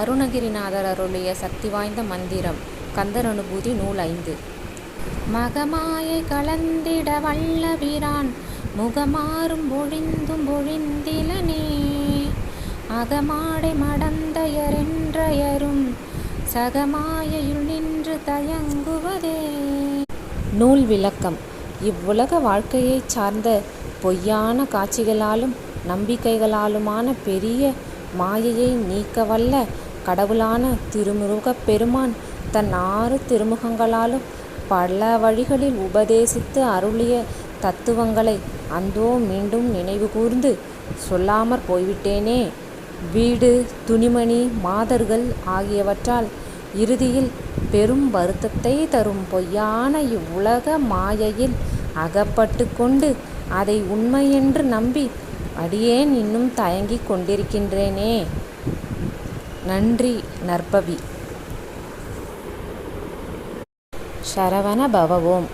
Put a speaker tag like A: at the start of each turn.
A: அருணகிரிநாதர் அருளிய சக்தி வாய்ந்த மந்திரம் கந்தர் அனுபூதி நூல் ஐந்து மகமாயை கலந்திட வல்லபிரான் முகமாறும் பொழிந்தும் பொழிந்திலனே. அகமாடை மடந்தையரென்றயரும் சகமாயையுள் நின்று தயங்குவதே. நூல் விளக்கம். இவ்வுலக வாழ்க்கையைச் சார்ந்த பொய்யான காட்சிகளாலும் நம்பிக்கைகளாலுமான பெரிய மாயையை நீக்கவல்ல கடவுளான திருமுருகப் பெருமான் தன் ஆறு திருமுகங்களாலும் பல வழிகளில் உபதேசித்து அருளிய தத்துவங்களை அந்தோ மீண்டும் நினைவு கூர்ந்து சொல்லாமற் போய்விட்டேனே. வீடு துணிமணி மாதர்கள் ஆகியவற்றால் இறுதியில் பெரும் வருத்தத்தை தரும் பொய்யான இவ்வுலக மாயையில் அகப்பட்டு கொண்டு அதை உண்மையென்று நம்பி அடியேன் இன்னும் தயங்கிக் கொண்டிருக்கின்றேனே. நன்றி நற்பவி. சரவண பவவோம்.